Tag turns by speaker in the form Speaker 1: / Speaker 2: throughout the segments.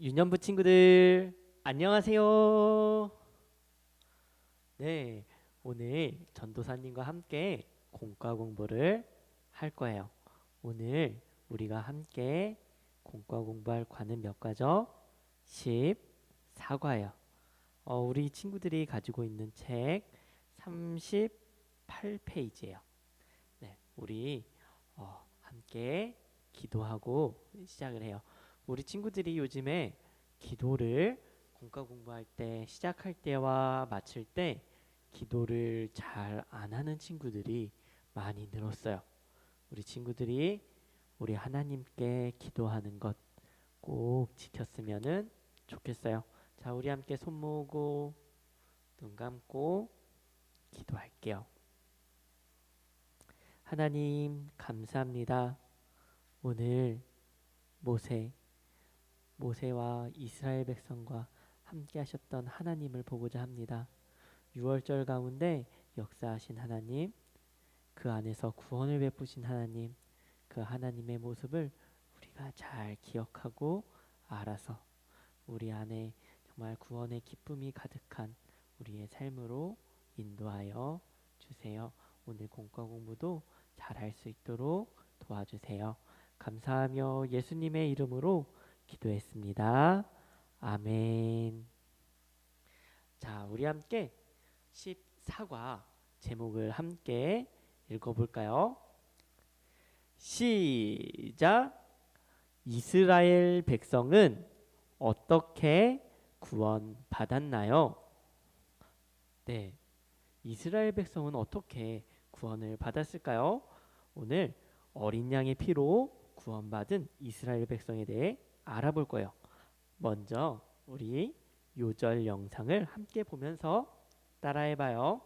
Speaker 1: 유년부 친구들 안녕하세요. 네, 오늘 전도사님과 함께 공과 공부를 할 거예요. 오늘 우리가 함께 공과 공부할 과는 몇 과죠? 14과예요. 어, 우리 친구들이 가지고 있는 책 38페이지예요. 네, 우리 어, 함께 기도하고 시작을 해요. 우리 친구들이 요즘에 기도를 공과 공부할 때 시작할 때와 마칠 때 기도를 잘 안 하는 친구들이 많이 늘었어요. 우리 친구들이 우리 하나님께 기도하는 것 꼭 지켰으면은 좋겠어요. 자, 우리 함께 손 모으고 눈 감고 기도할게요. 하나님 감사합니다. 오늘 모세 모세와 이스라엘 백성과 함께 하셨던 하나님을 보고자 합니다. 6월절 가운데 역사하신 하나님, 그 안에서 구원을 베푸신 하나님, 그 하나님의 모습을 우리가 잘 기억하고 알아서 우리 안에 정말 구원의 기쁨이 가득한 우리의 삶으로 인도하여 주세요. 오늘 공과 공부도 잘 할 수 있도록 도와주세요. 감사하며 예수님의 이름으로 기도했습니다. 아멘. 자, 우리 함께 14과 제목을 함께 읽어볼까요? 시작. 이스라엘 백성은 어떻게 구원받았나요? 네. 이스라엘 백성은 어떻게 구원을 받았을까요? 오늘 어린 양의 피로 구원받은 이스라엘 백성에 대해 알아볼 거예요. 먼저 우리 요절 영상을 함께 보면서 따라해 봐요.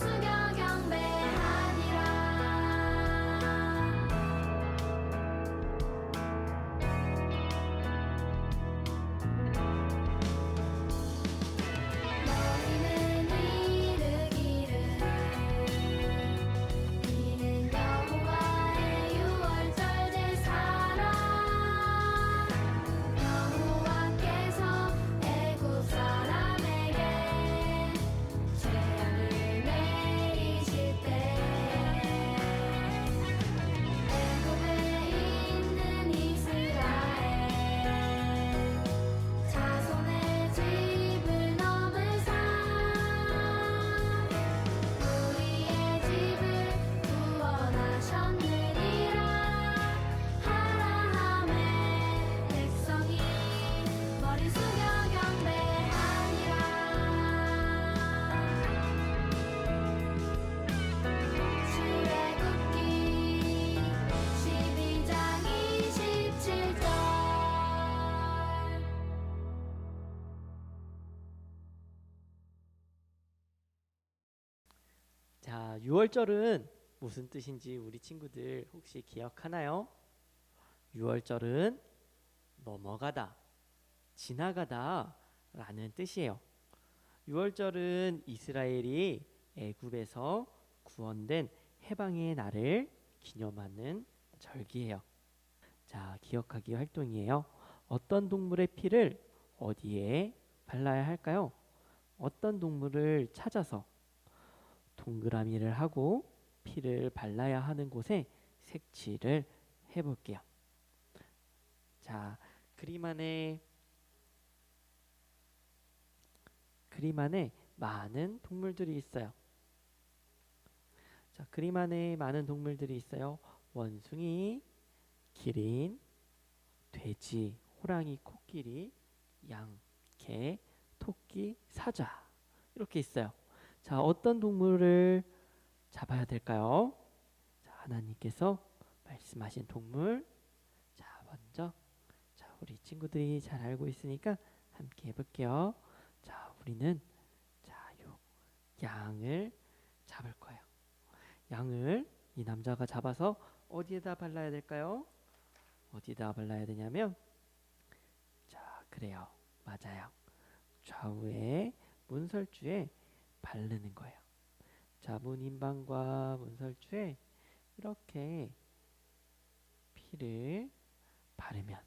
Speaker 2: 머리
Speaker 1: 6월절은 무슨 뜻인지 우리 친구들 혹시 기억하나요? 6월절은 넘어가다, 지나가다 라는 뜻이에요. 6월절은 이스라엘이 애굽에서 구원된 해방의 날을 기념하는 절기예요. 자, 기억하기 활동이에요. 어떤 동물의 피를 어디에 발라야 할까요? 어떤 동물을 찾아서 동그라미를 하고 피를 발라야 하는 곳에 색칠을 해볼게요. 자, 그림 안에 그림 안에 많은 동물들이 있어요. 자, 그림 안에 많은 동물들이 있어요. 원숭이, 기린, 돼지, 호랑이, 코끼리, 양, 개, 토끼, 사자 이렇게 있어요. 자, 어떤 동물을 잡아야 될까요? 자, 하나님께서 말씀하신 동물. 자, 먼저 자, 우리 친구들이 잘 알고 있으니까 함께 해 볼게요. 자, 우리는 자, 요 양을 잡을 거예요. 양을 이 남자가 잡아서 어디에다 발라야 될까요? 어디다 발라야 되냐면 자, 그래요. 맞아요. 좌우에 문설주에 바르는 거예요. 자, 문인방과 문설주에 이렇게 피를 바르면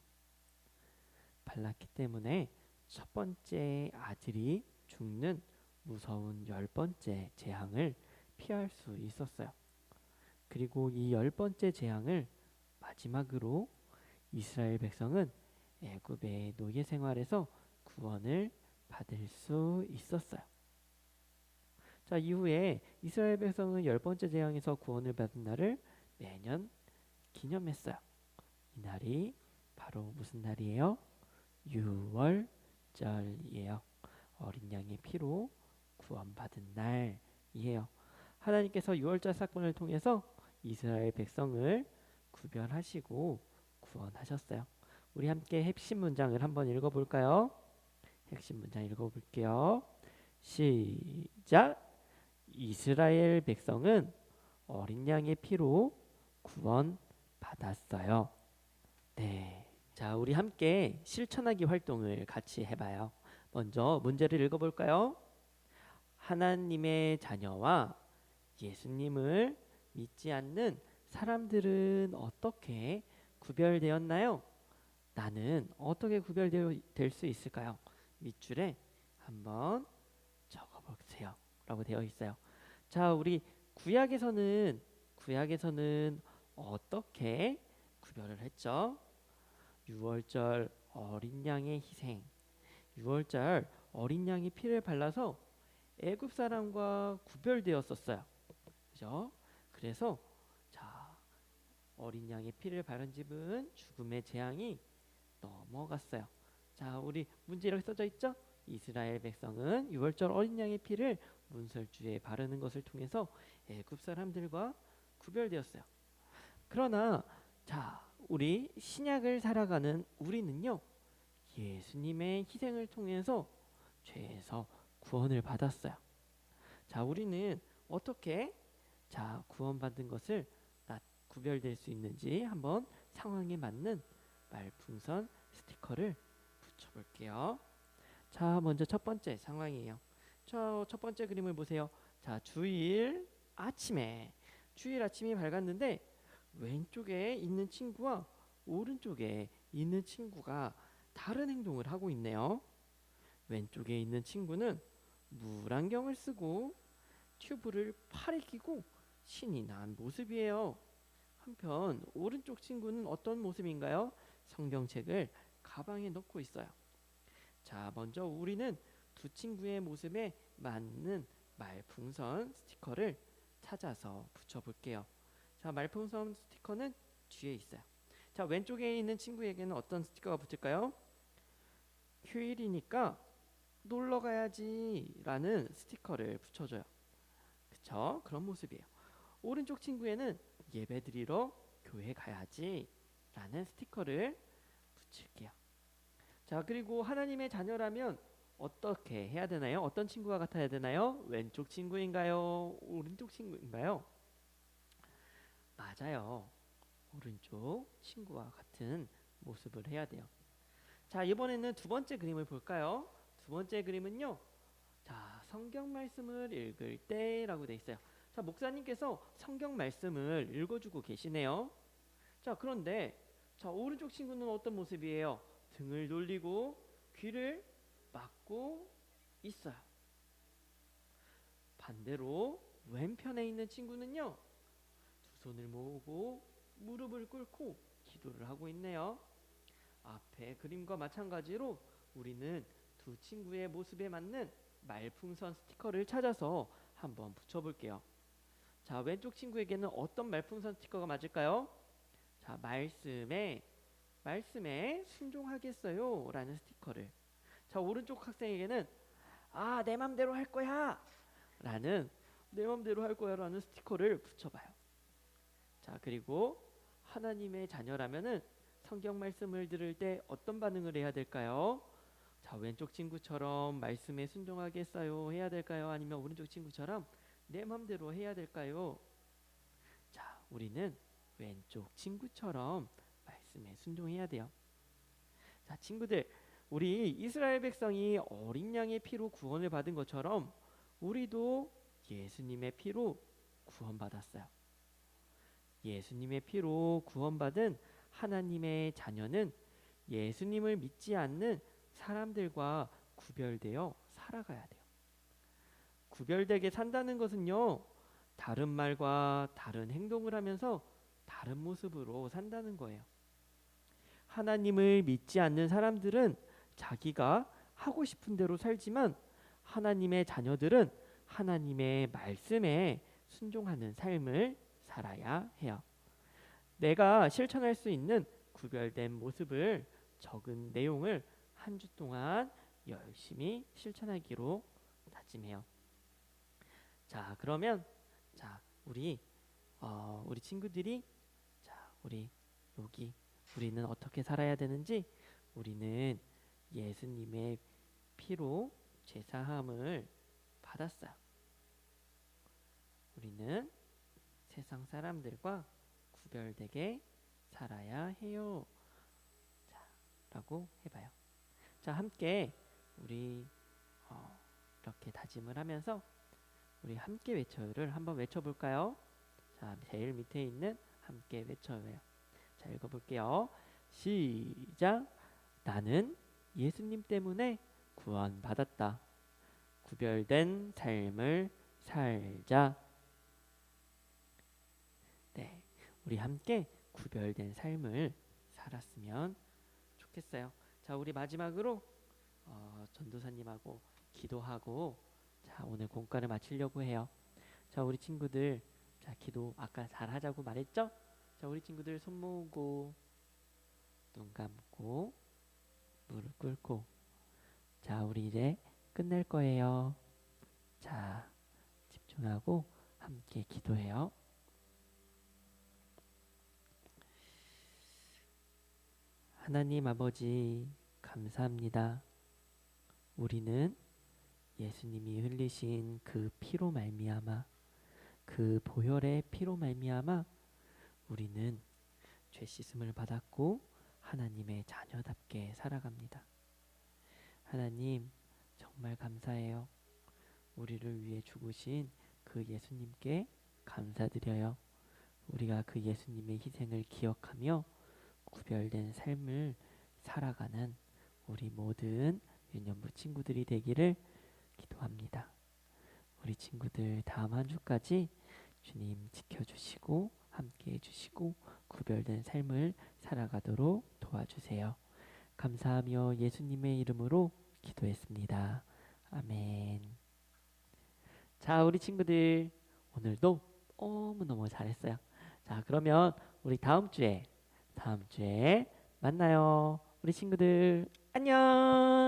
Speaker 1: 발랐기 때문에 첫 번째 아들이 죽는 무서운 열 번째 재앙을 피할 수 있었어요. 그리고 이 열 번째 재앙을 마지막으로 이스라엘 백성은 애굽의 노예 생활에서 구원을 받을 수 있었어요. 자 이후에 이스라엘 백성은 열 번째 재앙에서 구원을 받은 날을 매년 기념했어요. 이 날이 바로 무슨 날이에요? 유월절이에요. 어린 양의 피로 구원받은 날이에요. 하나님께서 유월절 사건을 통해서 이스라엘 백성을 구별하시고 구원하셨어요. 우리 함께 핵심 문장을 한번 읽어볼까요? 핵심 문장 읽어볼게요. 시작. 이스라엘 백성은 어린 양의 피로 구원 받았어요. 네. 자, 우리 함께 실천하기 활동을 같이 해 봐요. 먼저 문제를 읽어 볼까요? 하나님의 자녀와 예수님을 믿지 않는 사람들은 어떻게 구별되었나요? 나는 어떻게 구별될 수 있을까요? 밑줄에 한번. 라고 되어 있어요. 자, 우리 구약에서는 구약에서는 어떻게 구별을 했죠? 유월절 어린 양의 희생, 유월절 어린 양의 피를 발라서 애굽 사람과 구별되었었어요. 그죠? 그래서 자 어린 양의 피를 바른 집은 죽음의 재앙이 넘어갔어요. 자 우리 문제 이렇게 써져 있죠? 이스라엘 백성은 유월절 어린 양의 피를 문설주에 바르는 것을 통해서 애굽 사람들과 구별되었어요. 그러나 자 우리 신약을 살아가는 우리는요 예수님의 희생을 통해서 죄에서 구원을 받았어요. 자 우리는 어떻게 자 구원받은 것을 나 구별될 수 있는지 한번 상황에 맞는 말풍선 스티커를 붙여볼게요. 자 먼저 첫 번째 상황이에요. 저첫 번째 그림을 보세요. 자 주일 아침에 주일 아침이 밝았는데 왼쪽에 있는 친구와 오른쪽에 있는 친구가 다른 행동을 하고 있네요. 왼쪽에 있는 친구는 물안경을 쓰고 튜브를 팔에 끼고 신이 난 모습이에요. 한편 오른쪽 친구는 어떤 모습인가요? 성경책을 가방에 넣고 있어요. 자, 먼저 우리는 두 친구의 모습에 맞는 말풍선 스티커를 찾아서 붙여볼게요. 자, 말풍선 스티커는 뒤에 있어요. 자, 왼쪽에 있는 친구에게는 어떤 스티커가 붙을까요? 휴일이니까 놀러 가야지 라는 스티커를 붙여줘요. 그쵸? 그런 모습이에요. 오른쪽 친구에는 예배 드리러 교회 가야지 라는 스티커를 붙일게요. 자, 그리고 하나님의 자녀라면 어떻게 해야 되나요? 어떤 친구가 같아야 되나요? 왼쪽 친구인가요? 오른쪽 친구인가요? 맞아요. 오른쪽 친구와 같은 모습을 해야 돼요. 자, 이번에는 두 번째 그림을 볼까요? 두 번째 그림은요. 자, 성경 말씀을 읽을 때라고 돼 있어요. 자, 목사님께서 성경 말씀을 읽어주고 계시네요. 자, 그런데 자 오른쪽 친구는 어떤 모습이에요? 등을 돌리고 귀를 막고 있어요. 반대로 왼편에 있는 친구는요. 두 손을 모으고 무릎을 꿇고 기도를 하고 있네요. 앞에 그림과 마찬가지로 우리는 두 친구의 모습에 맞는 말풍선 스티커를 찾아서 한번 붙여볼게요. 자, 왼쪽 친구에게는 어떤 말풍선 스티커가 맞을까요? 자, 말씀에 말씀에 순종하겠어요 라는 스티커를 자 오른쪽 학생에게는 아 내 맘대로 할 거야 라는 내 맘대로 할 거야 라는 스티커를 붙여봐요 자 그리고 하나님의 자녀라면은 성경 말씀을 들을 때 어떤 반응을 해야 될까요? 자 왼쪽 친구처럼 말씀에 순종하겠어요 해야 될까요? 아니면 오른쪽 친구처럼 내 맘대로 해야 될까요? 자 우리는 왼쪽 친구처럼 말씀에 순종해야 돼요. 자, 친구들, 우리 이스라엘 백성이 어린 양의 피로 구원을 받은 것처럼 우리도 예수님의 피로 구원받았어요. 예수님의 피로 구원받은 하나님의 자녀는 예수님을 믿지 않는 사람들과 구별되어 살아가야 돼요. 구별되게 산다는 것은요, 다른 말과 다른 행동을 하면서 다른 모습으로 산다는 거예요. 하나님을 믿지 않는 사람들은 자기가 하고 싶은 대로 살지만 하나님의 자녀들은 하나님의 말씀에 순종하는 삶을 살아야 해요. 내가 실천할 수 있는 구별된 모습을 적은 내용을 한 주 동안 열심히 실천하기로 다짐해요. 자, 그러면 자, 우리 어, 우리 친구들이 자, 우리 여기 우리는 어떻게 살아야 되는지 우리는 예수님의 피로 죄사함을 받았어요. 우리는 세상 사람들과 구별되게 살아야 해요. 자, 라고 해봐요. 자, 함께 우리 어, 이렇게 다짐을 하면서 우리 함께 외쳐요를 한번 외쳐볼까요? 자, 제일 밑에 있는 함께 외쳐요. 자, 읽어볼게요. 시작. 나는 예수님 때문에 구원받았다. 구별된 삶을 살자. 네, 우리 함께 구별된 삶을 살았으면 좋겠어요. 자, 우리 마지막으로 어, 전도사님하고 기도하고 자, 오늘 공과를 마치려고 해요. 자, 우리 친구들 자, 기도 아까 잘 하자고 말했죠? 자, 우리 친구들 손 모으고 눈 감고 무릎 꿇고 자, 우리 이제 끝낼 거예요. 자, 집중하고 함께 기도해요. 하나님 아버지 감사합니다. 우리는 예수님이 흘리신 그 피로 말미암아 그 보혈의 피로 말미암아 우리는 죄 씻음을 받았고 하나님의 자녀답게 살아갑니다. 하나님 정말 감사해요. 우리를 위해 죽으신 그 예수님께 감사드려요. 우리가 그 예수님의 희생을 기억하며 구별된 삶을 살아가는 우리 모든 유년부 친구들이 되기를 기도합니다. 우리 친구들 다음 한 주까지 주님 지켜주시고 함께 해주시고 구별된 삶을 살아가도록 도와주세요. 감사하며 예수님의 이름으로 기도했습니다. 아멘. 자, 우리 친구들 오늘도 너무너무 잘했어요. 자, 그러면 우리 다음 주에 다음 주에 만나요. 우리 친구들 안녕.